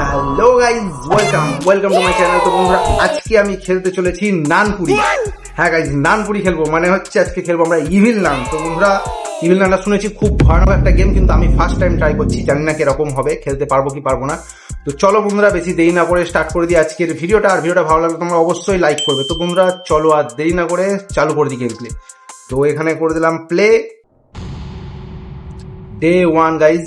Hello guys welcome welcome to my channel তো বন্ধুরা, আজকে আমি খেলতে চলেছি নানপুরি। হ্যাঁ গাইজ নানপুরি খেলব। মানে হচ্ছে আজকে খেলব আমরা ইভিল নান। তো বন্ধুরা, ইভিল নানটা শুনেছি খুব ভয়ানক একটা গেম কিন্তু আমি ফার্স্ট টাইম ট্রাই করছি। জানি না কীরকম হবে, খেলতে পারব কি পারব না। তো চলো বন্ধুরা, বেশি দেরি না করে স্টার্ট করে দিই আজকের ভিডিওটা। আর ভিডিওটা ভালো লাগলে তোমরা অবশ্যই লাইক করবে। তো বন্ধুরা, চলো আর দেরি না করে চালু করে দিই গেম প্লে তো এখানে করে দিলাম প্লে ডে ওয়ান গাইজ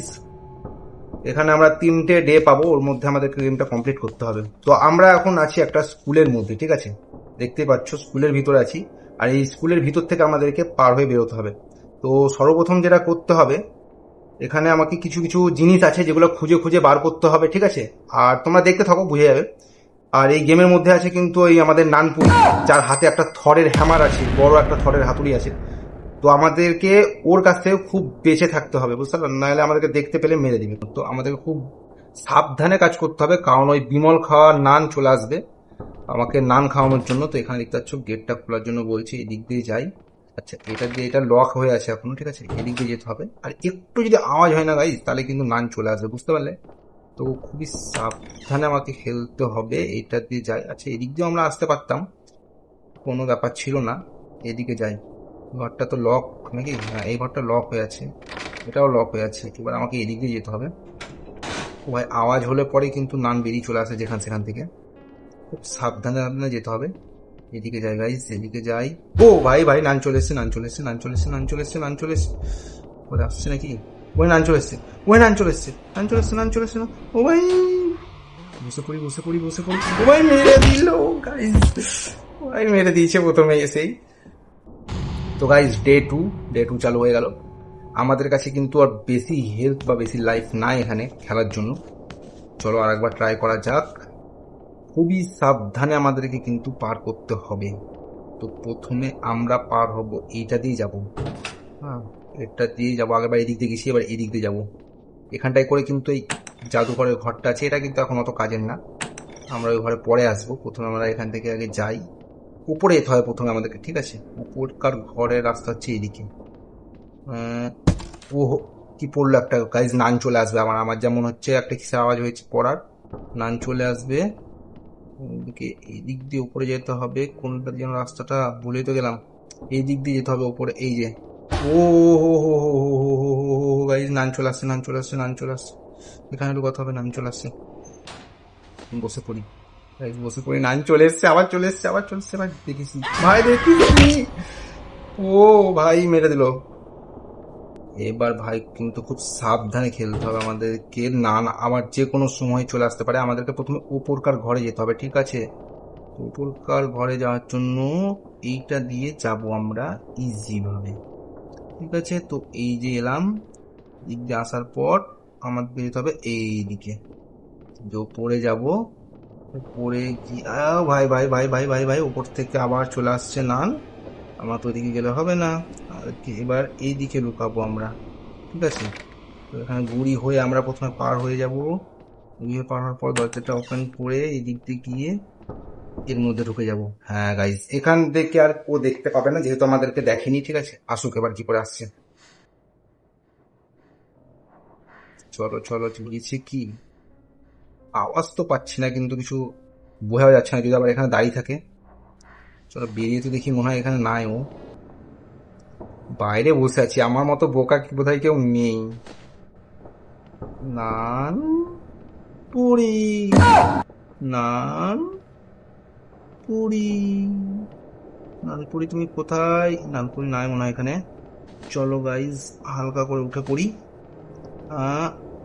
এখানে আমরা তিনটে ডে পাবো, ওর মধ্যে আমাদেরকে গেমটা কমপ্লিট করতে হবে। তো আমরা এখন আছি একটা স্কুলের মধ্যে, ঠিক আছে? দেখতেই পাচ্ছ, স্কুলের ভিতরে আছি। আর এই স্কুলের ভিতর থেকে আমাদেরকে পার হয়ে বেরোতে হবে। তো সর্বপ্রথম যেটা করতে হবে, এখানে আমাকে কিছু কিছু জিনিস আছে যেগুলো খুঁজে খুঁজে বার করতে হবে, ঠিক আছে? আর তোমরা দেখতে থাকো, বুঝে যাবে। আর এই গেমের মধ্যে আছে কিন্তু এই আমাদের নানপুর যার হাতে একটা থরের হ্যামার আছে, বড় একটা থরের হাতুড়ি আছে। তো আমাদেরকে ওর কাছ থেকে খুব বেঁচে থাকতে হবে, বুঝতে পারলেন? নাহলে আমাদেরকে দেখতে পেলে মেরে দিবে। তো আমাদেরকে খুব সাবধানে কাজ করতে হবে, কারণ ওই বিমল খাওয়া নান চলে আসবে আমাকে নান খাওয়ানোর জন্য। তো এখানে দেখতে পাচ্ছ, গেটটা খোলার জন্য বলছি, এদিক দিয়ে যাই। আচ্ছা এটা দিয়ে এটা লক হয়ে আছে এখনও, ঠিক আছে? এদিক দিয়ে যেতে হবে। আর একটু যদি আওয়াজ হয় না গাইজ তাহলে কিন্তু নান চলে আসবে, বুঝতে পারলে? তো খুবই সাবধানে আমাকে খেলতে হবে, এটা দিয়ে যাই। আচ্ছা এদিক দিয়েও আমরা আসতে পারতাম, কোনো ব্যাপার ছিল না। এদিকে যাই। ঘরটা তো লক নাকি হ্যাঁ এই ঘরটা লক হয়ে আছে এটাও লক হয়ে আছে এবার আমাকে এদিক দিয়ে যেতে হবে ভাই আওয়াজ হলে পরে কিন্তু নান বেরিয়ে চলে আসে যেখান সেখান থেকে খুব সাবধানে সাবধানে যেতে হবে এদিকে যাই গাইস এদিকে যাই ও ভাই ভাই নান চলে এসছে নান চলে এসছে নান চলে এসছে নান চলে এসছে নান চলে এসছে ওই আসছে নাকি ওই নান চলে এসছে ওই নান চলে এসছে নান চলে এসছে নান চলে এসছে না ও ভাই বসে পড়ি বসে পড়ি বসে পড়ি ও ভাই মেরে দিল গাইস ভাই মেরে দিয়েছে প্রথমে এসেই তো guys day to day to চালু হয়ে গেল। আমাদের কাছে কিন্তু আর বেশি হেলথ বা বেশি লাইফ নাই এখানে খেলার জন্য। চলো আর একবার ট্রাই করা যাক। খুবই সাবধানে আমাদেরকে কিন্তু পার করতে হবে। তো প্রথমে আমরা পার হব এইটা দিয়ে যাব। হ্যাঁ। এটা দিয়ে যাব আগেবার এদিক দিয়ে গেছি এবার এদিক দিয়ে যাব। এখানটায় করে কিন্তু এই জাদুঘরের ঘরটা আছে এটা কিন্তু এখন অত কাজের না। আমরা ওই ঘরে পরে আসব। প্রথমে আমরা এখান থেকে আগে যাই। উপরে যেতে হবে প্রথমে আমাদেরকে, ঠিক আছে? উপরকার ঘরের রাস্তা হচ্ছে এদিকে। ও হো- কি পড়ল একটা গাইজ নান চলে আসবে আমার। আমার যেমন হচ্ছে একটা কিসের আওয়াজ হয়েছে পড়ার। নান চলে আসবে। এদিকে এদিক দিয়ে উপরে যেতে হবে। কোনটা যেন রাস্তাটা ভুলে তো গেলাম। এই দিক দিয়ে যেতে হবে উপরে, এই যে। ও হো হো হো হো গাইজ নান চলে আসছে, নান চলে আসছে, নান চলে আসছে। এখানে একটু কথা হবে, নান চলে আসছে। বসে পড়ি। বসে পড়ি, নান চলে এসছে, আবার চলে এসছে, আবার চলে এসছে, ভাই দেখিস ভাই দেখিস ও, ভাই, মেরে দিল। এবার ভাই, কিন্তু খুব সাবধানে খেলতে হবে আমাদেরকে। না না আবার যে কোনো সময় চলে আসতে পারে। আমাদেরকে প্রথমে উপরকার ঘরে যেতে হবে, ঠিক আছে? উপরকার ঘরে যাওয়ার জন্য এইটা দিয়ে যাব আমরা ইজি ভাবে ঠিক আছে? তো এই যে এলাম দিক দিয়ে আসার পর আমাদের যেতে হবে এই দিকে যে উপরে যাব উপরে কি ভাই ভাই ভাই ভাই ভাই ভাই, উপর থেকে আবার চলে আসছে নান। আমার তো ওইদিকে গেলে হবে না। আর কি, এবার এই দিকে লুকাবো আমরা। ঠিক আছে? তো এখানে গুড়ি হয়ে আমরা প্রথমে পার হয়ে যাব। গুড়ি হয়ে পার হওয়ার পর দরজাটা ওপেন করে এই দিক দিয়ে গিয়ে এর মধ্যে ঢুকে যাব। হ্যাঁ গাইজ এখান থেকে আর ও দেখতে পাবে না, যেহেতু আমাদেরকে দেখেনি, ঠিক আছে? আসুক এবার কি করে আসছে। চলো চলো গিয়েছে কি? আওয়াজ তো পাচ্ছি না, কিন্তু কিছু বোঝা যাচ্ছে না, যদি আবার এখানে দাঁড়িয়ে থাকে। চলো বেরিয়ে তো দেখি, মনে হয় এখানে নাই ও। বাইরে বসে আছি, আমার মতো বোকা কি বোধহয় কেউ নেই। নান পুরি নান পুরি নানপুরি, তুমি কোথায়? নানপুরি নাই মনে হয় এখানে। চলো গাইজ হালকা করে উঠে পড়ি।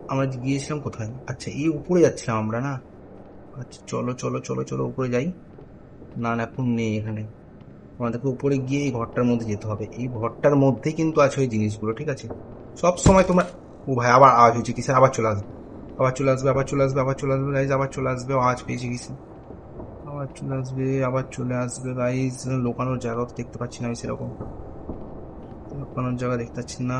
আমরা গিয়েছিলাম কোথায়? আচ্ছা এই উপরে যাচ্ছিলাম আমরা, না? আচ্ছা চলো চলো চলো চলো, উপরে যাই। না না, এখন নেই এখানে। আমাদেরকে উপরে গিয়ে এই ঘরটার মধ্যে যেতে হবে। এই ঘরটার মধ্যেই কিন্তু আছে ওই জিনিসগুলো, ঠিক আছে? সব সময় তোমরা ও ভাই, আবার আওয়াজ হয়েছে কিসের? আবার চলে আসবে। আবার চলে আসবে, আবার চলে আসবে, আবার চলে আসবে গাইজ আবার চলে আসবে, আওয়াজ পেয়েছে কিসে আবার চলে আসবে, আবার চলে আসবে গাইজ লোকানোর জায়গাও তো দেখতে পাচ্ছি না আমি সেরকম। লোকানোর জায়গা দেখতে পাচ্ছি না।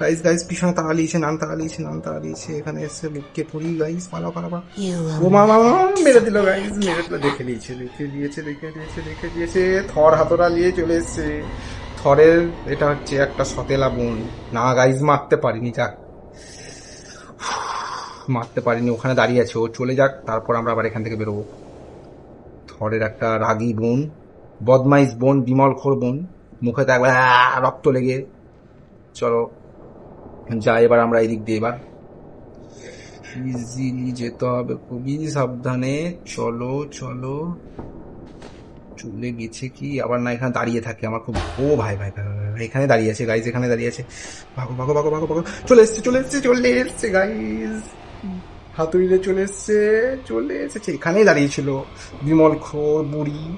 গাইস গাইস পিছনে তাড়া লিয়েছে নান তাড়া লিয়েছে নান তাড়া লিয়েছে এখানে এসে লুকিয়ে পড়ি গাইস পালা পালা পালা ও মামা মেরে দিল গাইস মেরে দিল। দেখে নিয়েছে দেখে দিয়েছে দেখে দিয়েছে দেখে দিয়েছে। থর হাতরা নিয়ে চলে এসছে। থরের এটা হচ্ছে একটা সতেলা বোন। না গাইস মারতে পারিনি যাক। মারতে পারিনি ওখানে দাঁড়িয়ে আছে। ও চলে যাক তারপর আমরা আবার এখান থেকে বেরোবো। থরের একটা রাগী বোন বদমাইশ বোন বিমল খোর বোন। মুখে তো একবার রক্ত লেগে। চলো যাই এবার আমরা এদিক দিয়ে এবার। ইজিলি যেতে হবে খুবই সাবধানে। চলো চলো। চলে গেছে কি? আবার না এখানে দাঁড়িয়ে থাকে আমার খুব। ও ভাই ভাই, ভাই, এখানে দাঁড়িয়ে আছে গাইজ এখানে দাঁড়িয়ে আছে। ভাগো ভাগো ভাগো ভাগো ভাগো। চলে এসছে চলে এসছে চলে এসছে গাইজ হাতুড়িতে চলে এসছে চলে এসেছে। এখানেই দাঁড়িয়েছিল। বিমল খোর বুড়ি।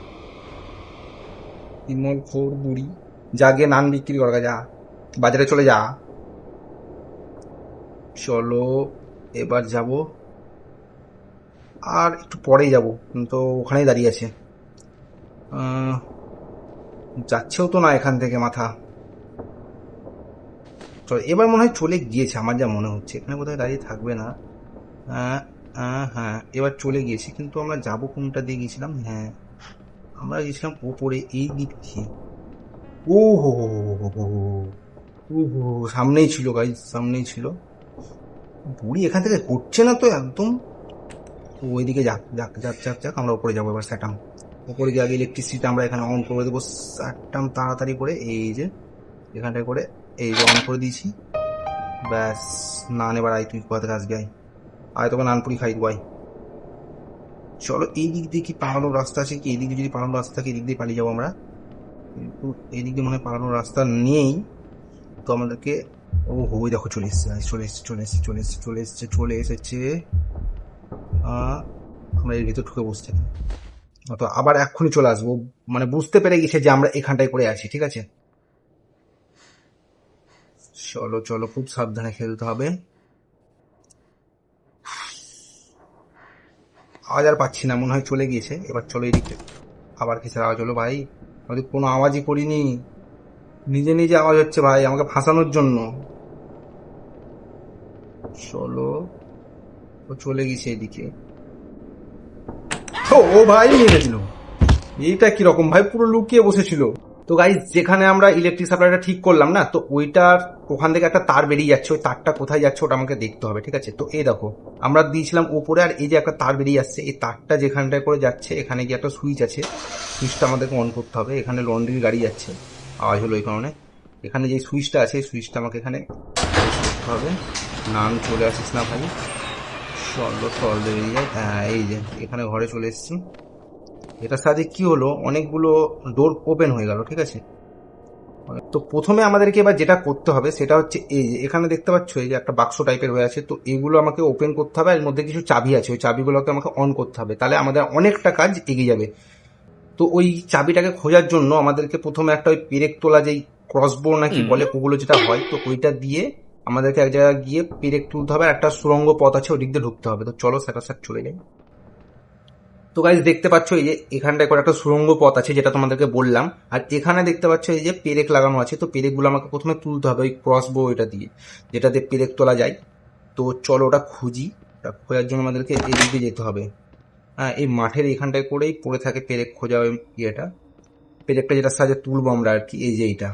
বিমল খোর বুড়ি। যা গিয়ে নান বিক্রি করা যা। বাজারে চলে যা। চলো এবার যাব। আর একটু পরেই যাব তো ওখানেই দাঁড়িয়ে আছে। যাচ্ছেও তো না এখান থেকে মাথা। চলো এবার মনে হয় চলে গিয়েছে আমার যা মনে হচ্ছে। এখানে কোথায় দাঁড়িয়ে থাকবে না। হ্যাঁ এবার চলে গিয়েছে কিন্তু আমরা যাব কোনটা দিয়ে গেছিলাম হ্যাঁ আমরা গেছিলাম ওপরে এই দিক দিয়ে। ও হো হো হো হো হো, সামনেই ছিল গাইজ সামনেই ছিল। বুড়ি এখান থেকে ঘুরছে না তো একদম। ওইদিকে যাক যাক যাক যাক যাক, আমরা উপরে যাব এবার স্যাটাম উপরে গিয়ে আগে ইলেকট্রিসিটি আমরা এখানে অন করে দেবো স্যাটাম তাড়াতাড়ি করে, এই যে, এখানটায় করে, এই যে অন করে দিয়েছি। ব্যাস, নান এবার আয়, তুই কোথা থেকে আসবি, আয়। আয় তোকে নানপুরি খাই দেবো, আয়। চলো এই দিক দিয়ে কি পালানোর রাস্তা আছে কি? এই দিক দিয়ে যদি পালানোর রাস্তা থাকে এই দিক দিয়ে পালিয়ে যাব আমরা। কিন্তু এই দিক দিয়ে মনে হয় পালানোর রাস্তা নেই। তো আমাদেরকে ও হো দেখো চলে এসছে চলে এসছে চলে এসছে চলে এসছে চলে এসছে, চলে এসেছে। আমরা এর ভিতর ঢুকে বসতে তো আবার এক্ষুনি চলে আসব। মানে বুঝতে পেরে গেছে যে আমরা এখানটায় করে আছি, ঠিক আছে? চলো চলো, খুব সাবধানে খেলতে হবে। আওয়াজ আর পাচ্ছি না, মনে হয় চলে গিয়েছে। এবার চলো এদিকে আবার কিসের আওয়াজ হলো ভাই? আমাদের কোনো আওয়াজই করিনি। নিজে নিজে আওয়াজ হচ্ছে, ভাই, আমাকে ফাঁসানোর জন্য। চলো। ও চলে গেছে এদিকে। ও ভাই, মেরে দিল। এইটা কীরকম ভাই, পুরো লুকিয়ে বসেছিল। তো গাইজ যেখানে আমরা ইলেকট্রিক সাপ্লাইটা ঠিক করলাম না, তো ওইটার ওখান থেকে একটা তার বেরিয়ে যাচ্ছে। ওই তারটা কোথায় যাচ্ছে ওটা আমাকে দেখতে হবে, ঠিক আছে? তো এই দেখো, আমরা দিয়েছিলাম উপরে আর এই যে একটা তার বেরিয়ে যাচ্ছে এই তারটা যেখানটায় করে যাচ্ছে, এখানে গিয়ে একটা সুইচ আছে। সুইচটা আমাদেরকে অন করতে হবে। এখানে লন্ড্রির গাড়ি যাচ্ছে। আওয়াজ হলো এই কারণে। এখানে যে সুইচটা আছে সুইচটা আমাকে এখানে হবে। নাম চলে আসিস না ভাই। চল বেরিয়ে যায় হ্যাঁ এই যে, এখানে ঘরে চলে এসেছি। এটার সাথে কি হলো? অনেকগুলো ডোর ওপেন হয়ে গেল, ঠিক আছে? তো প্রথমে আমাদেরকে এবার যেটা করতে হবে, সেটা হচ্ছে এই যে, এখানে দেখতে পাচ্ছ এই যে একটা বাক্স টাইপের হয়ে আছে। তো এগুলো আমাকে ওপেন করতে হবে এর মধ্যে কিছু চাবি আছে। ওই চাবিগুলোকে আমাকে অন করতে হবে। তাহলে আমাদের অনেকটা কাজ এগিয়ে যাবে। তো ওই চাবিটাকে খোঁজার জন্য আমাদেরকে প্রথমে একটা ওই পেরেক তোলা যেই ক্রসবো নাকি বলে ওগুলো যেটা হয় তো ওইটা দিয়ে আমাদেরকে এক জায়গায় গিয়ে পেরেক তুলতে হবে একটা সুরঙ্গ পথ আছে ওদিক দিয়ে ঢুকতে হবে। তো চলো সেটা স্যার চলে যাই। তো গাইজ দেখতে পাচ্ছ এই যে এখানটায় করে একটা সুরঙ্গ পথ আছে যেটা তোমাদেরকে বললাম। আর এখানে দেখতে পাচ্ছ এই যে পেরেক লাগানো আছে তো পেরেকগুলো আমাকে প্রথমে তুলতে হবে ওই ক্রস বো এটা দিয়ে যেটাতে পেরেক তোলা যায়। তো চলো ওটা খুঁজি। ওটা খোঁজার জন্য আমাদেরকে এদিকে যেতে হবে। এই মাঠের এখানটায় করেই পড়ে থাকে পেরেক খোঁজা ওই ইয়েটা। পেরেকটা যেটা সাহায্যে তুলবো আমরা আর কি, এই যে এইটা।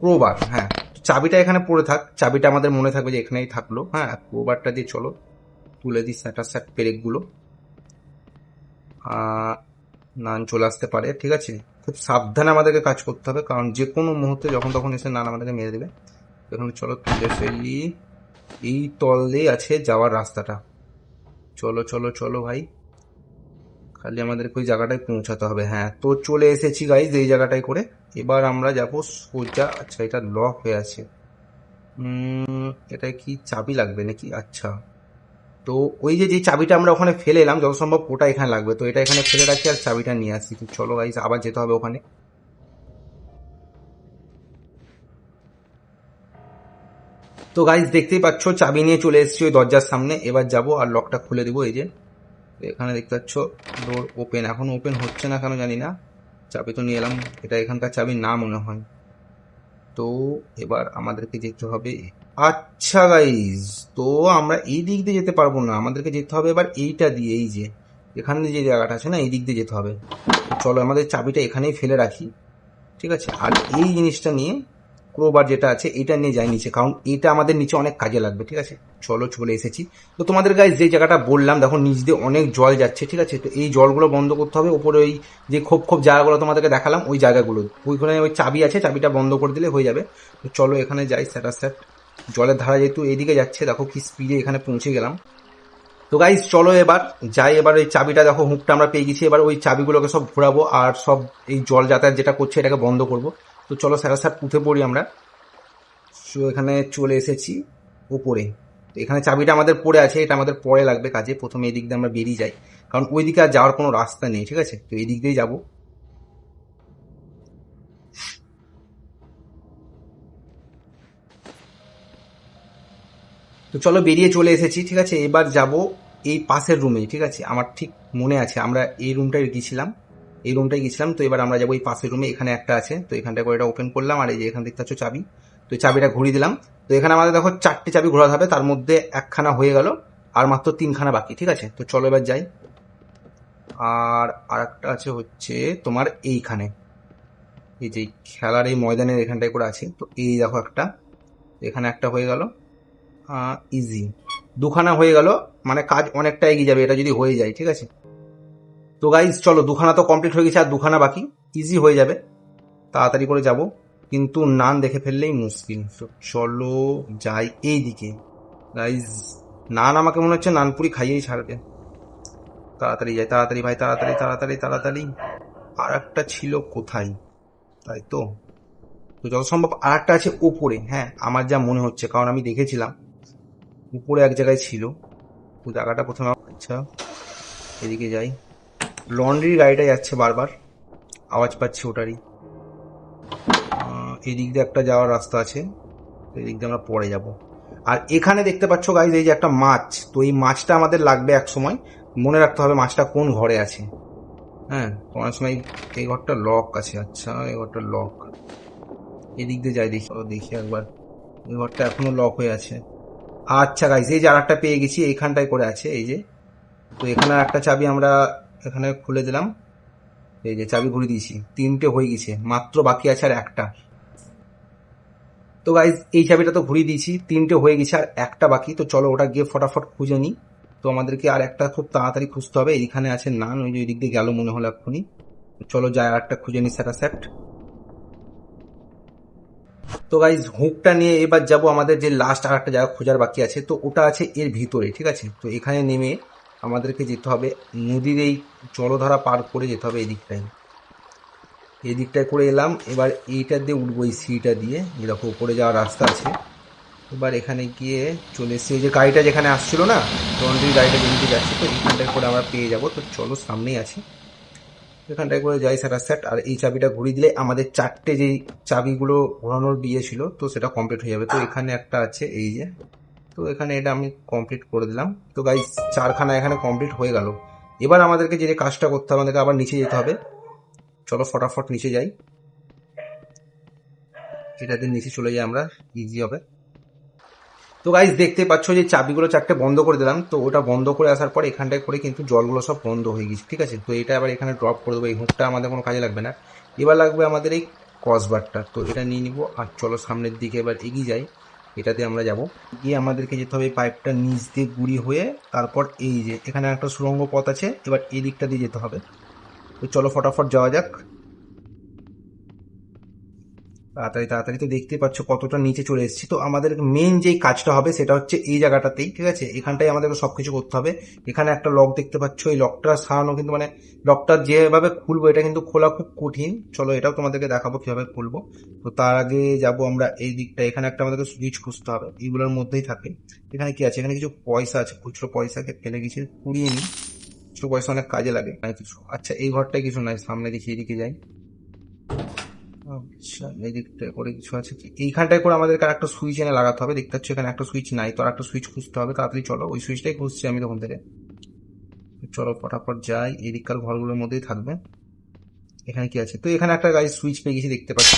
ক্রোবার হ্যাঁ। চাবিটা এখানে পড়ে থাক, চাবিটা আমাদের মনে থাকবে যে এখানেই থাকল হ্যাঁ। ক্রোবারটা দিয়ে চলো, তুলে দিই স্যাটার স্যাট পেরেকগুলো নান চলে আসতে পারে, ঠিক আছে? খুব সাবধানে আমাদেরকে কাজ করতে হবে, কারণ যে কোনো মুহূর্তে যখন তখন এসে নান আমাদেরকে মেরে দেবে। এখন চলো তুলে ফেলি। এই তল দিয়ে আছে যাওয়ার রাস্তাটা। চলো চলো চলো ভাই। খালি আমাদেরকে ওই জায়গাটায় পৌঁছাতে হবে। হ্যাঁ তো চলে এসেছি গাইজ এই জায়গাটায় করে। এবার আমরা যাব সোজা। আচ্ছা এটা লক হয়ে আছে। এটা কি চাবি লাগবে নাকি? আচ্ছা। তো ওই যে যে চাবিটা আমরা ওখানে ফেলে এলাম, যত সম্ভব ওটা এখানে লাগবে। তো এটা এখানে ফেলে রাখি আর চাবিটা নিয়ে আসি। চলো গাইজ আবার যেতে হবে ওখানে। তো গাইজ দেখতেই পাচ্ছ, চাবি নিয়ে চলে এসেছি ওই দরজার সামনে। এবার যাব আর লকটা খুলে দেবো, এই যে। এখানে দেখতে পাচ্ছ ডোর ওপেন এখন ওপেন হচ্ছে না কেন জানি না। চাবি তো নিয়ে এলাম। এটা এখানকার চাবি না মনে হয়। তো এবার আমাদেরকে যেতে হবে। আচ্ছা গাইজ তো আমরা এই দিক দিয়ে যেতে পারব না। আমাদেরকে যেতে হবে এবার এইটা দিয়ে, এই যে। এখানে যে জায়গাটা আছে না, এই দিক দিয়ে যেতে হবে। চলো, আমাদের চাবিটা এখানেই ফেলে রাখি। ঠিক আছে? আর এই জিনিসটা নিয়ে ক্রোবার যেটা আছে, এটা নিয়ে যাই নিচে। কারণ এটা আমাদের নিচে অনেক কাজে লাগবে, ঠিক আছে? চলো, চলে এসেছি। তো তোমাদের গায়ে যে জায়গাটা বললাম, দেখো, নিচ দিয়ে অনেক জল যাচ্ছে, ঠিক আছে? তো এই জলগুলো বন্ধ করতে হবে। ওপরে ওই যে খোপ খোপ জায়গাগুলো তোমাদেরকে দেখালাম, ওই জায়গাগুলো। ওইখানে ওই চাবি আছে, চাবিটা বন্ধ করে দিলে হয়ে যাবে। তো চলো, এখানে যাই স্যাটার স্যাট জলের ধারা যেহেতু এইদিকে যাচ্ছে, দেখো কি স্পিডে এখানে পৌঁছে গেলাম। তো গাইজ চলো এবার, যাই এবার ওই চাবিটা, দেখো হুকটা আমরা পেয়ে গেছি। এবার ওই চাবিগুলোকে সব ঘোরাবো, আর সব এই জল যাতায়াত যেটা করছে, এটাকে বন্ধ করব। তো চলো স্যারা স্যার উঠে পড়ি আমরা। এখানে চলে এসেছি উপরে তো এখানে চাবিটা আমাদের পড়ে আছে, এটা আমাদের পরে লাগবে কাজে। প্রথমে এদিক দিয়ে আমরা বেরিয়ে যাই। কারণ ওই দিকে আর যাওয়ার কোনো রাস্তা নেই, ঠিক আছে? তো এই দিক দিয়েই যাব। তো চলো বেরিয়ে চলে এসেছি, ঠিক আছে? এবার যাব এই পাশের রুমে ঠিক আছে? আমার ঠিক মনে আছে, আমরা এই রুমটায় গিয়েছিলাম। এই রুমটায় গেছিলাম তো এবার আমরা যাব এই পাশের রুমে এখানে একটা আছে। তো এখানটা করে এটা ওপেন করলাম, আর এই যে এখান দেখতে পাচ্ছ চাবি। তো চাবিটা ঘুরিয়ে দিলাম। তো এখানে আমাদের দেখো চারটে চাবি ঘোরাতে হবে, তার মধ্যে একখানা হয়ে গেল, আর মাত্র তিনখানা বাকি, ঠিক আছে? তো চলো এবার যাই। আর আরেকটা আছে হচ্ছে তোমার এইখানে। এই যে খেলার এই ময়দানের এখানটায় করে আছে। তো এই দেখো একটা, এখানে একটা হয়ে গেল ইজি দুখানা হয়ে গেল মানে কাজ অনেকটা এগিয়ে যাবে, এটা যদি হয়ে যায়, ঠিক আছে? তো গাইজ চলো, দুখানা তো কমপ্লিট হয়ে গেছে আর দুখানা বাকি। ইজি হয়ে যাবে। তাড়াতাড়ি করে যাব। কিন্তু নান দেখে ফেললেই মুশকিল। তো চলো যাই এই দিকে গাইজ নান আমাকে মনে হচ্ছে নানপুরি খাইয়েই ছাড়বে। তাড়াতাড়ি যাই, তাড়াতাড়ি ভাই, তাড়াতাড়ি তাড়াতাড়ি তাড়াতাড়ি। আর একটা ছিল কোথায়? তাই তো? তো যত সম্ভব আর একটা আছে ওপরে। হ্যাঁ আমার যা মনে হচ্ছে, কারণ আমি দেখেছিলাম। উপরে এক জায়গায় ছিল। জায়গাটা প্রথমে আচ্ছা এদিকে যাই। লন্ড্রি গাড়িটা যাচ্ছে বারবার। আওয়াজ পাচ্ছি ওটারই। এদিক দিয়ে একটা যাওয়ার রাস্তা আছে। এদিক দিয়ে আমরা পরে যাব। আর এখানে দেখতে পাচ্ছ গাইজ এই যে একটা মাছ। তো এই মাছটা আমাদের লাগবে এক সময়। মনে রাখতে হবে মাছটা কোন ঘরে আছে। হ্যাঁ অনেক সময় এই ঘরটা লক আছে। আচ্ছা এই ঘরটা লক এদিক দিয়ে যাই দেখি। দেখি একবার। এই ঘরটা এখনও লক হয়ে আছে। আচ্ছা গাইজ এই যে আর একটা পেয়ে গেছি। এইখানটায় করে আছে। এই যে। তো এখানে একটা চাবি আমরা এখানে খুলে দিলাম। এই যে চাবি ঘুরে দিয়েছি। তিনটে হয়ে গেছে। মাত্র বাকি আছে আর একটা। তো গাইজ এই চাবিটা তো ঘুরিয়ে দিয়েছি। তিনটে হয়ে গেছে আর একটা বাকি। তো চলো ওটা গিয়ে ফটাফট খুঁজে নিই। তো আমাদেরকে আর একটা খুব তাড়াতাড়ি খুঁজতে হবে। এইখানে আছে নান ওই যে দিক দিয়ে গেল মনে হলো এক্ষুনি। চলো যাই আর একটা খুঁজে নিই স্যাটা স্যাট তো গাইজ হুকটা নিয়ে এবার যাব আমাদের যে লাস্ট আর একটা জায়গা খোঁজার বাকি আছে। তো ওটা আছে এর ভিতরে, ঠিক আছে? তো এখানে নেমে আমাদেরকে যেতে হবে। নদীর এই জলধারা পার করে যেতে হবে এই দিকটায় এই দিকটায় করে এলাম। এবার এইটা দিয়ে উঠবো, এই সিঁড়িটা দিয়ে। দেখো, উপরে যাওয়ার রাস্তা আছে। এবার এখানে গিয়ে চলে এসে যে গাড়িটা যেখানে আসছিল না, লন্ড্রির গাড়িটা যেদিকে যাচ্ছে, তো এইখানটায় করে আমরা পেয়ে যাব। তো চলো, সামনেই আছে। এখানটায় করে যাই সেটা সেট আর এই চাবিটা ঘুরিয়ে দিলে আমাদের চারটে যেই চাবিগুলো ঘোরানোর দিয়েছিল তো সেটা কমপ্লিট হয়ে যাবে। তো এখানে একটা আছে, এই যে তো এখানে এটা আমি কমপ্লিট করে দিলাম। তো গাইস চারখানা এখানে কমপ্লিট হয়ে গেল। এবার আমাদেরকে যে কাজটা করতে হবে, আমাদেরকে আবার নিচে যেতে হবে। চলো ফটাফট নিচে যাই। এটাতে নিচে চলে যাই আমরা ইজি হবে। তো গাইজ দেখতে পাচ্ছ যে চাবিগুলো চারটে বন্ধ করে দিলাম। তো ওটা বন্ধ করে আসার পর এখানটায় করে কিন্তু জলগুলো সব বন্ধ হয়ে গেছে, ঠিক আছে? তো এটা আবার এখানে ড্রপ করে দেবো, এই হুকটা আমাদের কোনো কাজে লাগবে না। এবার লাগবে আমাদের এই ক্রসবারটা তো এটা নিয়ে নিবো, আর চলো সামনের দিকে এবার এগিয়ে যাই। এটাতে আমরা যাব। গিয়ে আমাদেরকে যেতে হবে এই পাইপটা নিচ দিয়ে গুড়ি হয়ে তারপর এই যে এখানে একটা সুরঙ্গ পথ আছে, এবার এই দিকটা দিয়ে যেতে হবে। তো চলো ফটাফট যাওয়া যাক। তাড়াতাড়ি তাড়াতাড়ি তো দেখতেই পাচ্ছ কতটা নিচে চলে এসেছি। তো আমাদের মেন যেই কাজটা হবে সেটা হচ্ছে এই জায়গাটাতেই, ঠিক আছে? এখানটাই আমাদেরকে সবকিছু করতে হবে। এখানে একটা লক দেখতে পাচ্ছ, এই লকটা সারানো কিন্তু মানে লকটা যেভাবে খুলবো এটা কিন্তু খোলা খুব কঠিন। চলো এটাও তোমাদেরকে দেখাবো কীভাবে খুলবো। তো তার আগে যাব আমরা এই দিকটা এখানে একটা আমাদেরকে সুইচ খুঁজতে হবে এইগুলোর মধ্যেই থাকে। এখানে কি আছে? এখানে কিছু পয়সা আছে, খুচরো পয়সাকে ফেলে গেছি কুড়িয়ে নিই। খুচরো পয়সা অনেক কাজে লাগে। মানে কিছু আচ্ছা এই ঘরটায় কিছু নাই, সামনে দেখি, এদিকে যাই। আচ্ছা এই দিকটা করে কিছু আছে কি? এইখানটায় করে আমাদেরকে আর একটা সুইচ এনে লাগাতে হবে। দেখতে পাচ্ছ এখানে একটা সুইচ নাই, তো আর একটা সুইচ খুঁজতে হবে। তাড়াতাড়ি চলো, ওই সুইচটাই খুঁজছি আমি তখন থেকে। চলো ফটাফট যাই। এই দিককার ঘরগুলোর মধ্যেই থাকবে। এখানে কি আছে? তো এখানে একটা গাড়ি সুইচ পেয়ে গেছি, দেখতে পাচ্ছ।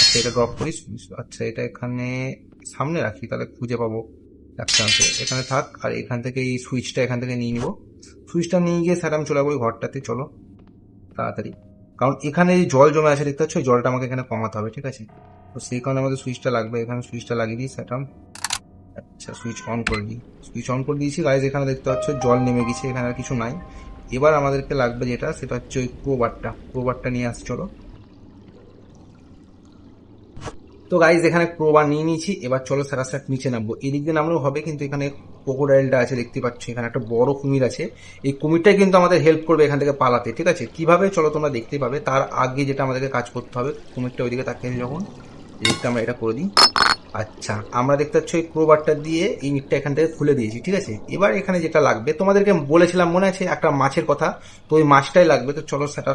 আচ্ছা এটা ড্রপ করি আচ্ছা এটা এখানে সামনে রাখি, তাহলে খুঁজে পাবো। এক চান্সে এখানে থাক। আর এখান থেকে এই সুইচটা এখান থেকে নিয়ে নিবো। সুইচটা নিয়ে গিয়ে স্যার আমি চলে যাব ওই ঘরটাতে। চলো, তাড়াতাড়ি। কারণ এখানে যে জল জমে আছে, দেখতে পাচ্ছ? জলটা আমাকে এখানে কমাতে হবে, ঠিক আছে? তো সেই কারণে আমাদের সুইচটা লাগবে। এখানে সুইচটা লাগিয়ে দিই সেটা আচ্ছা সুইচ অন করে দিই। সুইচ অন করে দিয়েছি। গাইজ এখানে দেখতে পাচ্ছ, জল নেমে গেছে, এখানে আর কিছু নাই। এবার আমাদেরকে লাগবে যেটা, সেটা হচ্ছে ওই ক্রোবারটা ক্রোবারটা নিয়ে আসছি, চলো। তো গাইজ এখানে প্রোবা নিয়ে নিয়েছি। এবার চলো সারা সাট নিচে নামবো। এদিক দিয়ে নামলেও হবে, কিন্তু এখানে ক্রোকোডাইলটা আছে, দেখতে পাচ্ছ। এখানে একটা বড় কুমির আছে। এই কুমিরটাই কিন্তু আমাদের হেল্প করবে এখান থেকে পালাতে, ঠিক আছে? কীভাবে? চলো তোমরা দেখতে পাবে। তার আগে যেটা আমাদেরকে কাজ করতে হবে, কুমিরটা ওইদিকে তাকিয়ে যখন। এদিকটা আমরা এটা করে দিই। আচ্ছা আমরা দেখতে পাচ্ছি ওই ক্রোবারটা দিয়ে এই নিটটা এখান থেকে খুলে দিয়েছি, ঠিক আছে? এবার এখানে যেটা লাগবে, তোমাদেরকে বলেছিলাম, মনে আছে একটা মাছের কথা, তো ওই মাছটাই লাগবে, তো চলো সেটা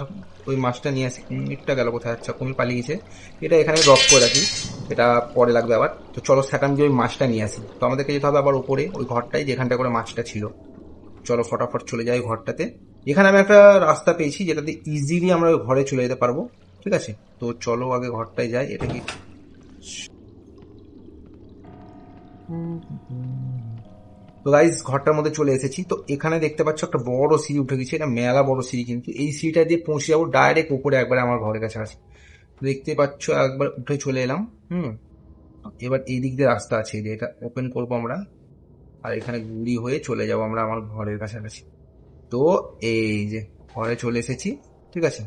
ওই মাছটা নিয়ে আসি। কুমিরটা গেল কোথায় আচ্ছা কুমির পালিয়ে গেছে। এটা এখানে ড্রপ করে রাখি এটা পরে লাগবে আবার। তো চলো সেখান দিয়ে ওই মাছটা নিয়ে আসি। তো আমাদেরকে যেতে হবে আবার উপরে, ওই ঘরটাই যেখানটা করে মাছটা ছিল। চলো ফটাফট চলে যাই ঘরটাতে। এখানে আমি একটা রাস্তা পেয়েছি যেটাতে ইজিলি আমরা ওই ঘরে চলে যেতে পারব, ঠিক আছে? তো চলো আগে ঘরটায় যাই, এটা কি তো গাইজ ঘরটার মধ্যে চলে এসেছি। তো এখানে দেখতে পাচ্ছ একটা বড় সিঁড়ি উঠে গেছে এটা মেলা বড় সিঁড়ি কিন্তু। এই সিঁড়িটা দিয়ে পৌঁছে যাব ডাইরেক্ট উপরে একবার আমার ঘরের কাছে আসি দেখতে পাচ্ছ একবার উঠে চলে এলাম হুম। এবার এই দিক দিয়ে রাস্তা আছে যে এটা ওপেন করব আমরা। আর এখানে গুড়ি হয়ে চলে যাব আমরা আমার ঘরের কাছাকাছি। তো এই যে ঘরে চলে এসেছি ঠিক আছে?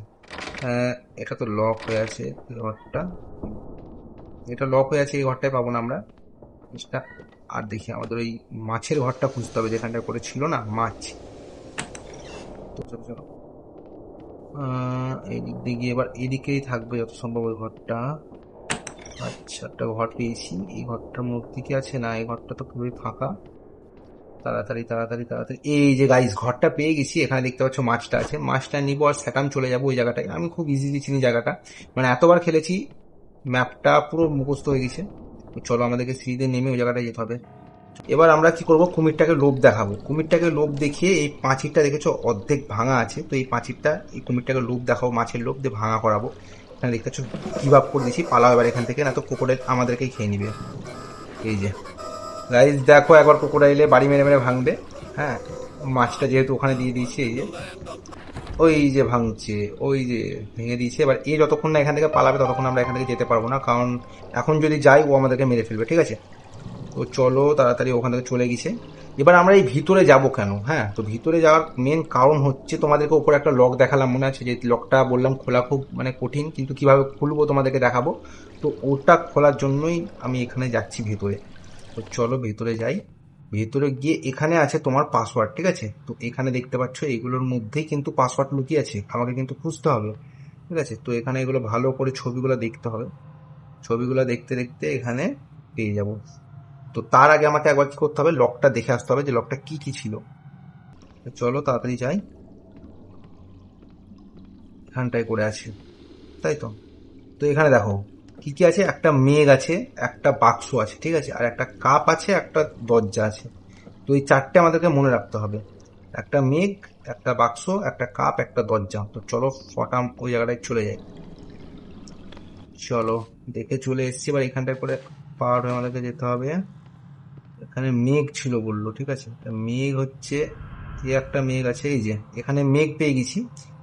আহ, এটা তো লক হয়ে আছে ঘরটা এটা লক হয়ে আছে এই ঘরটায় পাবো না আমরা। জিনিসটা। আর দেখি আমাদের ওই মাছের ঘরটা খুঁজতে হবে যেখানটা করে ছিল না মাছ। তো চলো চলো। আহ, এই দিক দিয়ে গিয়ে এবার এদিকেই থাকবে যত সম্ভব ওই ঘরটা। আচ্ছা একটা ঘর পেয়েছি। এই ঘরটার মধ্যে কি আছে? না এই ঘরটা তো খুবই ফাঁকা। তাড়াতাড়ি তাড়াতাড়ি তাড়াতাড়ি। এই যে গাইস ঘরটা পেয়ে গেছি এখানে দেখতে পাচ্ছ মাছটা আছে। মাছটা নিবো আর সেকাম চলে যাব ওই জায়গাটায়। আমি খুব ইজিলি চিনি জায়গাটা। মানে এতবার খেলেছি ম্যাপটা পুরো মুখস্থ হয়ে গেছে। তো চলো আমাদেরকে সিঁড়িতে নেমে ওই জায়গাটায় যেতে হবে। এবার আমরা কি করব? কুমিরটাকে লোভ দেখাবো। কুমিরটাকে লোভ দেখিয়ে এই পাঁচিরটা দেখেছ? অর্ধেক ভাঙা আছে। তো এই পাঁচিরটা, এই কুমিরটাকে লোভ দেখাবো, মাছের লোভ দিয়ে ভাঙা করাবো। এখানে দেখতে পাচ্ছ গিভ করে দিয়েছি, পালাও এবার এখান থেকে, না তো কোকোডাইল আমাদেরকেই খেয়ে নিবে। এই যে। গাইজ দেখো একবার কোকোডাইলে বাড়ি মেরে মেরে ভাঙবে। হ্যাঁ মাছটা যেহেতু ওখানে দিয়ে দিয়েছি, এই যে। ওই যে ভাঙছে, ওই যে ভেঙে দিয়েছে। এবার এ যতক্ষণ না এখান থেকে পালাবে, ততক্ষণ আমরা এখান থেকে যেতে পারব না। কারণ এখন যদি যাই, ও আমাদেরকে মেরে ফেলবে, ঠিক আছে? তো চলো তাড়াতাড়ি ওখান থেকে চলে গেছে। এবার আমরা এই ভিতরে যাব কেন? হ্যাঁ তো ভিতরে যাওয়ার মেন কারণ হচ্ছে তোমাদেরকে ওপরে একটা লক দেখালাম মনে আছে? যে লকটা বললাম খোলা খুব মানে কঠিন, কিন্তু কীভাবে খুলবো তোমাদেরকে দেখাবো? তো ওটা খোলার জন্যই আমি এখানে যাচ্ছি ভিতরে। তো চলো ভিতরে যাই। ভেতরে গিয়ে এখানে আছে তোমার পাসওয়ার্ড ঠিক আছে? তো এখানে দেখতে পাচ্ছ এগুলোর মধ্যেই কিন্তু পাসওয়ার্ড লুকিয়ে আছে। আমাকে কিন্তু খুঁজতে হবে, ঠিক আছে? তো এখানে এগুলো ভালো করে ছবিগুলো দেখতে হবে। ছবিগুলো দেখতে দেখতে এখানে পেয়ে যাব। তো তার আগে আমাকে একবার কি করতে হবে? লকটা দেখে আসতে হবে যে লকটা কি কি ছিল। চলো তাড়াতাড়ি যাই। এখানটায় করে আছে তাই তো? তো এখানে দেখো কি কি আছে? একটা মেঘ আছে, একটা বাক্স আছে, ঠিক আছে? আর একটা কাপ আছে, একটা দরজা আছে। তো এই চারটে আমাদেরকে মনে রাখতে হবে। একটা মেঘ, একটা বাক্স, একটা কাপ, একটা দরজা। তো চলো ফটাম ওই জায়গাটায় চলে যাই। চলো, দেখে চলে এসছি। এবার এখানটায় করে পার হয়ে আমাদেরকে যেতে হবে। এখানে মেঘ ছিল বলল, ঠিক আছে? মেঘ হচ্ছে এই একটা মেঘ আছে? এই যে, এখানে মেঘ পেয়ে গেছি।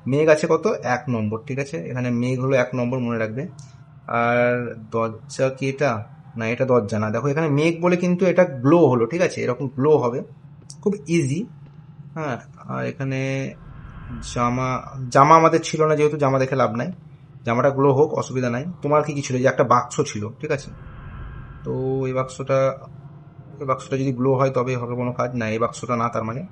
মেঘ আছে কত? এক নম্বর, ঠিক আছে? এখানে মেঘ হলো এক নম্বর, মনে রাখবে। আর দরজা কি এটা? না, এটা দরজা না। দেখো, এখানে মেঘ বলে কিন্তু এটা গ্লো হলো, ঠিক আছে? এরকম গ্লো হবে। খুব ইজি হ্যাঁ আর এখানে জামা জামা আমাদের ছিল না যেহেতু, জামা দেখে লাভ নাই। জামাটা গ্লো হোক, অসুবিধা নাই। তোমার কি কি ছিল? যে একটা বাক্স ছিল, ঠিক আছে? তো এই বাক্সটা এই বাক্সটা যদি গ্লো হয় তবে হবে, কোনো কাজ না এই বাক্সটা না, তার মানে।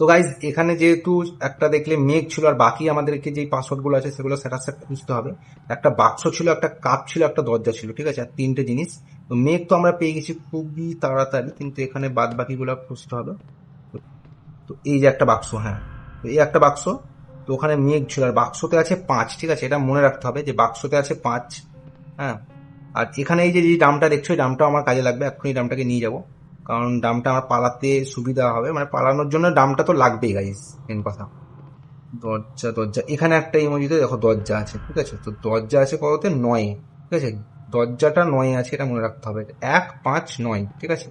তো গাইজ এখানে যেহেতু একটা দেখলে মেঘ ছিল আর বাকি আমাদেরকে যে পাসওয়ার্ডগুলো আছে সেগুলো সেট খুঁজতে হবে। একটা বাক্স ছিল, একটা কাপ ছিল, একটা দরজা ছিল, ঠিক আছে? আর তিনটে জিনিস। তো মেঘ তো আমরা পেয়ে গেছি খুবই তাড়াতাড়ি, কিন্তু এখানে বাদ বাকিগুলো খুঁজতে হবে। তো- এই যে একটা বাক্স হ্যাঁ। তো এই একটা বাক্স, তো ওখানে মেঘ ছিল। আর বাক্সতে আছে পাঁচ, ঠিক আছে? এটা মনে রাখতে হবে যে বাক্সতে আছে পাঁচ হ্যাঁ? আর এখানে এই যে ডামটা দেখছ, এই ডামটা আমার কাজে লাগবে। এই ডামটাকে নিয়ে যাব। কারণ ডামটা আমার পালাতে সুবিধা হবে। মানে পালানোর জন্য ডামটা তো লাগবেই গাইস মেন কথা। দরজা দরজা। এখানে একটা ইমোজিতে দেখো দরজা আছে, ঠিক আছে? তো দরজা আছে কততে? নয়, ঠিক আছে? দরজাটা নয় আছে, এটা মনে রাখতে হবে। এক, পাঁচ, নয়, ঠিক আছে?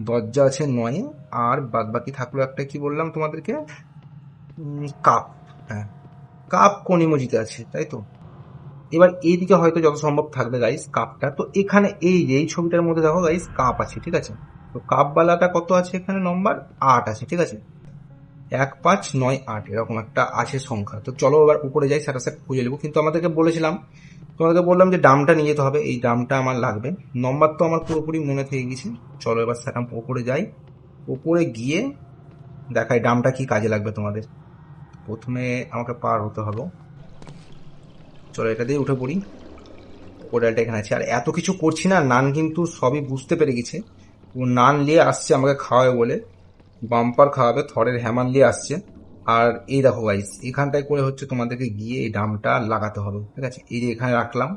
দরজা আছে নয়, আর বাদ বাকি থাকল একটা, কি বললাম তোমাদেরকে? কাপ হ্যাঁ। কাপ কোন ইমোজিতে আছে, তাই তো? এবার এইদিকে হয়তো যত সম্ভব থাকবে গাইস কাপটা তো এখানে এই যে, এই ছবিটার মধ্যে দেখো গাইস কাপ আছে, ঠিক আছে? তো কাপবালাটা কত আছে এখানে? নম্বর আট আছে, ঠিক আছে? এক পাঁচ নয় আট, এরকম একটা আছে সংখ্যা। তো চলো এবার উপরে যাই সেটা সেট খুঁজে নেব। কিন্তু আমাদেরকে বলেছিলাম, তোমাদেরকে বললাম যে ডামটা নিয়ে যেতে হবে। এই ডামটা আমার লাগবে। নম্বর তো আমার পুরোপুরি মনে থেকে গেছে। চলো এবার সেটা উপরে যাই। ওপরে গিয়ে দেখাই ডামটা কি কাজে লাগবে তোমাদের। প্রথমে আমাকে পার হতে হবে। চলো এটা দিয়ে উঠে পড়ি। পোর্টালটা এখানে আছে। আর এত কিছু করছি না, নান কিন্তু সবই বুঝতে পেরে গেছে। ও নান নিয়ে আসছে আমাকে খাওয়াবে বলে। বাম্পার খাওয়াবে, থরের হ্যামার নিয়ে আসছে। আর এই দেখো গাইস এখানটায় করে হচ্ছে তোমাদেরকে গিয়ে এই ডামটা লাগাতে হবে, ঠিক আছে? এই যে এখানে রাখলাম,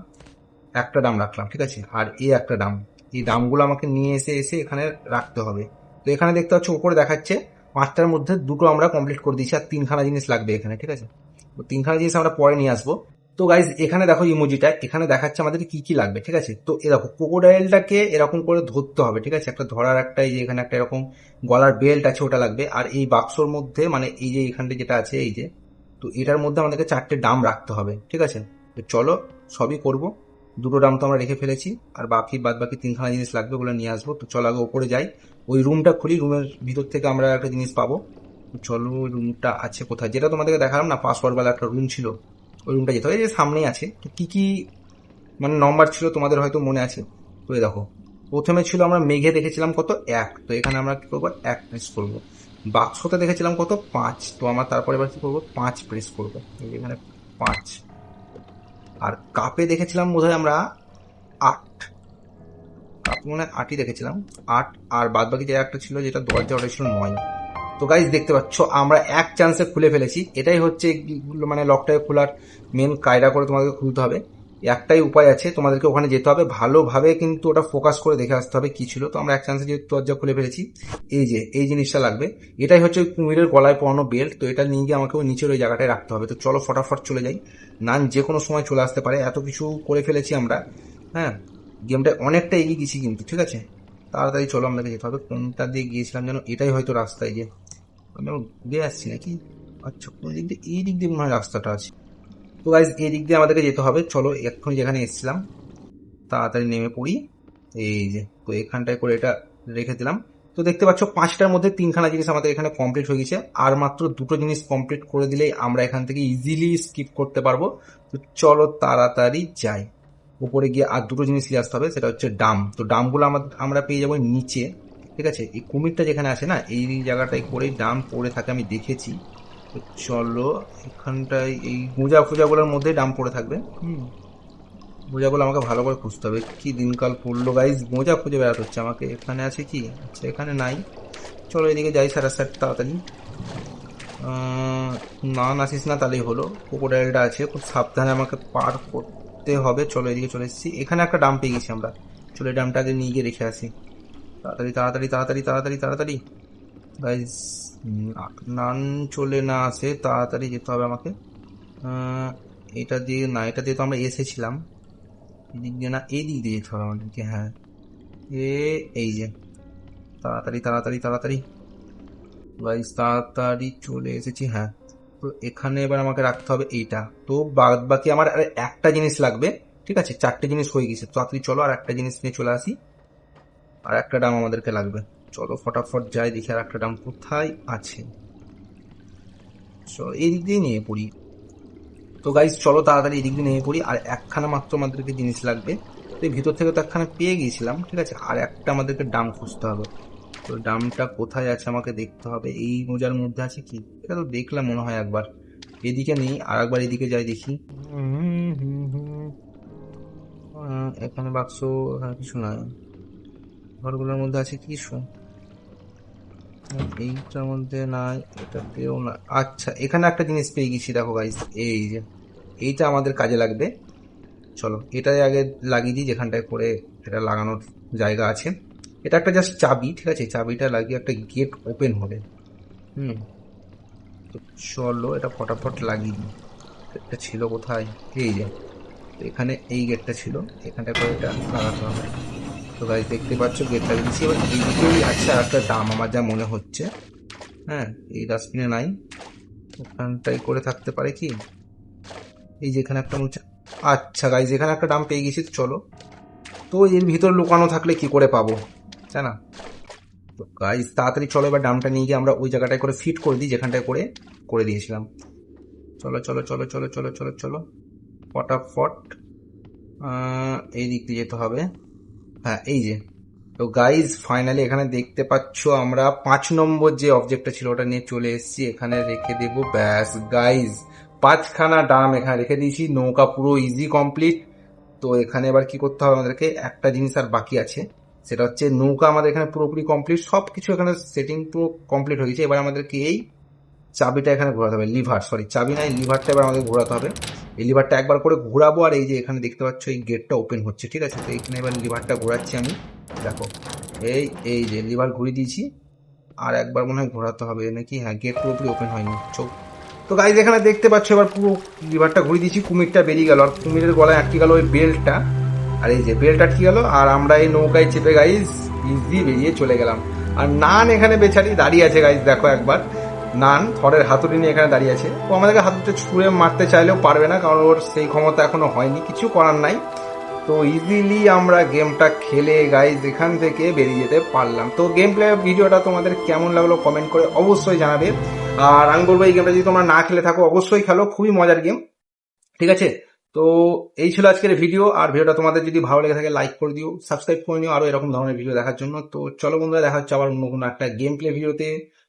একটা ডাম রাখলাম, ঠিক আছে? আর এই একটা ডাম। এই ডামগুলো আমাকে নিয়ে এসে এসে এখানে রাখতে হবে। তো এখানে দেখতে পাচ্ছ, উপরে দেখাচ্ছে, পাঁচটার মধ্যে দুটো আমরা কমপ্লিট করে দিয়েছি, আর তিনখানা জিনিস লাগবে এখানে, ঠিক আছে? তিনখানা জিনিস আমরা পরে নিয়ে আসব। তো গাইজ এখানে দেখো ইমোজিটা এখানে দেখাচ্ছে আমাদের কি কি লাগবে, ঠিক আছে? তো এরকম দেখো ক্রোকোডাইলটাকে এরকম করে ধরতে হবে, ঠিক আছে? একটা ধরার একটা, এই যে এখানে একটা এরকম গলার বেল্ট আছে, ওটা লাগবে। আর এই বাক্সর মধ্যে মানে এই যে এখানটা যেটা আছে, এই যে, তো এটার মধ্যে আমাদেরকে চারটে ডাম রাখতে হবে, ঠিক আছে? তো চলো, সবই করব। দুটো ডাম তো আমরা রেখে ফেলেছি, আর বাকি বাদ বাকি তিনখানা জিনিস লাগবে ওগুলো নিয়ে আসব। তো চলো আগে ওপরে যাই। ওই রুমটা খুলি রুমের ভিতর থেকে আমরা একটা জিনিস পাবো। চলো রুমটা আছে কোথায়? যেটা তোমাদেরকে দেখালাম না পাসওয়ার্ড পাসওয়ার্ডওয়ালা একটা রুম ছিল। ওই রুমটা যেতে হবে। এই যে সামনেই আছে, তো কি কি মানে নম্বর ছিল তোমাদের হয়তো মনে আছে? তো দেখো, প্রথমে ছিল আমরা মেঘে দেখেছিলাম কত এক, তো এখানে আমরা কি করব? এক প্রেস করব। বাক্সতে দেখেছিলাম কত পাঁচ, তো আমরা তারপরে এবার কি করব? পাঁচ প্রেস করব। এখানে পাঁচ। আর কাপে দেখেছিলাম বোধহয় আমরা আট। কাপ মনে হয় আটই দেখেছিলাম। আট, আর বাদ বাকি যে একটা ছিল, যেটা দরজা ওটা ছিল নয়। তো গাইজ দেখতে পাচ্ছ, আমরা এক চান্সে খুলে ফেলেছি। এটাই হচ্ছে মানে লকটাকে খোলার মেন কায়দা করে তোমাদেরকে খুলতে হবে। একটাই উপায় আছে, তোমাদেরকে ওখানে যেতে হবে। ভালোভাবে কিন্তু ওটা ফোকাস করে দেখে আসতে হবে কি ছিল। তো আমরা এক চান্সে যেহেতু দরজা খুলে ফেলেছি, এই যে, এই জিনিসটা লাগবে। এটাই হচ্ছে কুমিরের গলায় পরানো বেল্ট তো এটা নিয়ে গিয়ে আমাকে ওই নিচের ওই জায়গাটায় রাখতে হবে। তো চলো ফটাফট চলে যাই। নান যে কোনো সময় চলে আসতে পারে। এত কিছু করে ফেলেছি আমরা। হ্যাঁ গেমটা অনেকটা এগিয়ে গেছি কিন্তু, ঠিক আছে? তাড়াতাড়ি চলো আমাদেরকে যেতে হবে। কোনটা দিয়ে গিয়েছিলাম যেন, এটাই হয়তো রাস্তায় যে আমি আবার ঘুরে আসছি নাকি? আচ্ছা কোন দিক দিয়ে, এই দিক দিয়ে মনে হয় রাস্তাটা আছে। তো গাইজ এই দিক দিয়ে আমাদেরকে যেতে হবে। চলো এখন যেখানে এসেছিলাম, তাড়াতাড়ি নেমে পড়ি। এই যে, তো এখানটায় করে এটা রেখে দিলাম। তো দেখতে পাচ্ছ, পাঁচটার মধ্যে তিনখানা জিনিস আমাদের এখানে কমপ্লিট হয়ে গেছে। আর মাত্র দুটো জিনিস কমপ্লিট করে দিলেই আমরা এখান থেকে ইজিলি স্কিপ করতে পারব। তো চলো, তাড়াতাড়ি যাই। উপরে গিয়ে আর দুটো জিনিস নিয়ে আসতে হবে, সেটা হচ্ছে ডাম। তো ডামগুলো আমরা পেয়ে যাব নিচে। ঠিক আছে? এই কুমিরটা যেখানে আছে না, এই জায়গাটায় করেই ডাম পড়ে থাকে, আমি দেখেছি। চলো, এখানটায় এই মোজা ফুজাগুলোর মধ্যেই ডাম পড়ে থাকবে। হুম। মোজাগুলো আমাকে ভালো করে খুঁজতে হবে। কি দিনকাল পড়ল গাইজ মোজা খুঁজে বেড়াতে হচ্ছে আমাকে। এখানে আছে কি? আচ্ছা এখানে নাই। চলো এদিকে যাই সারা সার তাড়াতাড়ি। না নাসিস না, তাহলেই হলো। ক্রোকোডাইলটা আছে, খুব সাবধানে আমাকে পার করতে হবে। চলো এদিকে চলে এসেছি। এখানে একটা ডাম পেয়ে গেছি আমরা। চলো এই ডামটাকে নিয়ে গিয়ে রেখে আসি। তাড়াতাড়ি তাড়াতাড়ি তাড়াতাড়ি তাড়াতাড়ি তাড়াতাড়ি। গাইজ নান চলে না আসে, তাড়াতাড়ি যেতে হবে আমাকে। এটা দিয়ে না, এটা দিয়ে তো আমরা এসেছিলাম। এদিক দিয়ে না এই দিক দিয়ে যেতে হবে আমাদেরকে হ্যাঁ। এ, এই যে। তাড়াতাড়ি তাড়াতাড়ি তাড়াতাড়ি। গাইজ তাড়াতাড়ি চলে এসেছি হ্যাঁ। তো এখানে এবার আমাকে রাখতে হবে এইটা। তো বাদ বাকি আমার একটা জিনিস লাগবে, ঠিক আছে? চারটে জিনিস হয়ে গেছে। তাড়াতাড়ি চলো, আর একটা জিনিস নিয়ে চলে আসি। আর একটা ডাম আমাদেরকে লাগবে। চলো ফটাফট যাই দেখি আর একটা ডাম কোথায় আছে। চলো এই দিক দিয়ে নিয়ে পড়ি। তো গাইজ চলো তাড়াতাড়ি এদিক দিয়ে নিয়ে পড়ি। আর একখানা মাত্র আমাদেরকে জিনিস লাগবে। তো এই ভিতর থেকে তো একখানা পেয়ে গিয়েছিলাম ঠিক আছে? আর একটা আমাদেরকে ডাম খুঁজতে হবে। তো ডামটা কোথায় আছে আমাকে দেখতে হবে। এই মোজার মধ্যে আছে কি? এটা তো দেখলাম মনে হয় একবার। এদিকে নেই আর একবার এদিকে যাই দেখি। এখানে বাক্স কিছু নাই। ঘরগুলোর মধ্যে আছে কিছু এইটার মধ্যে নাই, এটাতেও না। আচ্ছা এখানে একটা জিনিস পেয়ে গেছি, দেখো গাইস এই যে, এইটা আমাদের কাজে লাগবে। চলো, এটাই আগে লাগিয়ে দিই, যেখানটায় করে এটা লাগানোর জায়গা আছে। এটা একটা জাস্ট চাবি, ঠিক আছে? চাবিটা লাগিয়ে একটা গেট ওপেন হবে। হুম। চলো, এটা ফটাফট লাগিয়ে দিই। এটা ছিল কোথায়? এই যে এখানে এই গেটটা ছিল এখানটা করে এটা লাগাতে হবে। তো গাইজ দেখতে পাচ্ছ গেটটা দিচ্ছি। এবার এইদিকেই আছে আর একটা দাম আমার যা মনে হচ্ছে। হ্যাঁ এই ডাস্টবিনে নাই। ওখানটাই করে থাকতে পারে কি? এই যে এখানে একটা মনে আচ্ছা গাইজ এখানে একটা দাম পেয়ে গেছি চলো। তো এর ভিতর লুকানো থাকলে কি করে পাবো? তাই না? তো গাইজ তাড়াতাড়ি চলো, এবার ডামটা নিয়ে গিয়ে আমরা ওই জায়গাটায় করে ফিট করে দিই, যেখানটায় করে করে দিয়েছিলাম। চলো চলো চলো চলো চলো চলো চলো। ফটাফট এই দিক দিয়ে যেতে হবে। হ্যাঁ এই যে। তো গাইজ ফাইনালি এখানে দেখতে পাচ্ছ আমরা পাঁচ নম্বর যে অবজেক্টটা ছিল ওটা নিয়ে চলে এসেছি। এখানে রেখে দেব, ব্যাস গাইজ পাঁচখানা ডাম এখানে রেখে দিয়েছি। নৌকা পুরো ইজি কমপ্লিট তো এখানে এবার কি করতে হবে আমাদেরকে? একটা জিনিস আর বাকি আছে। সেটা হচ্ছে নৌকা আমাদের এখানে পুরোপুরি কমপ্লিট সব কিছু এখানে সেটিং পুরো কমপ্লিট হয়ে গেছে। এবার আমাদেরকে এই চাবিটা এখানে ঘোরাতে হবে লিভার সরি চাবি নাই লিভারটা এবার আমাদের ঘোরাতে হবে। এই লিভারটা একবার করে ঘোরাবো আর এই যে এখানে দেখতে পাচ্ছ এই গেটটা ওপেন হচ্ছে, ঠিক আছে? তো এখানে এবার লিভারটা ঘোরাচ্ছি আমি। দেখো, এই এই যে লিভার ঘুরিয়ে দিয়েছি, আর একবার মনে হয় ঘোরাতে হবে। নাকি? হ্যাঁ গেট পুরোপুরি ওপেন হয়নি। চোখ তো গাইজ এখানে দেখতে পাচ্ছ এবার পুরো লিভারটা ঘুরিয়ে দিয়েছি, কুমিরটা বেরিয়ে গেল। আর কুমিরের গলায় আটকে গেল ওই বেল্টটা আর এই যে বেল্ট আটকে গেল, আর আমরা এই নৌকায় চেপে গাইজ ইজি বেরিয়ে চলে গেলাম। আর নান এখানে বেচারি দাঁড়িয়ে আছে গাইজ দেখো একবার। নান, থরের হাতুড়ি নিয়ে এখানে দাঁড়িয়ে আছে। ও আমাদেরকে হাতুড়িতে ছুঁড়ে মারতে চাইলেও পারবে না, কারণ ওর সেই ক্ষমতা এখনও হয়নি, কিছু করার নাই। তো ইজিলি আমরা গেমটা খেলে গাইজ এখান থেকে বেরিয়ে যেতে পারলাম। তো গেম প্লে ভিডিওটা তোমাদের কেমন লাগল কমেন্ট করে অবশ্যই জানাবে। আর আমি বলব এই গেমটা যদি তোমরা না খেলে থাকো, অবশ্যই খেলো, খুবই মজার গেম ঠিক আছে? তো এই ছিল আজকের ভিডিও আর ভিডিওটা তোমাদের যদি ভালো লেগে থাকে লাইক করে দিও সাবস্ক্রাইব করে নিও। আরও এরকম ধরনের ভিডিও দেখার জন্য। তো চলো বন্ধুরা, দেখা হচ্ছে আবার অন্য কোনো একটা গেম প্লে ভিডিওতে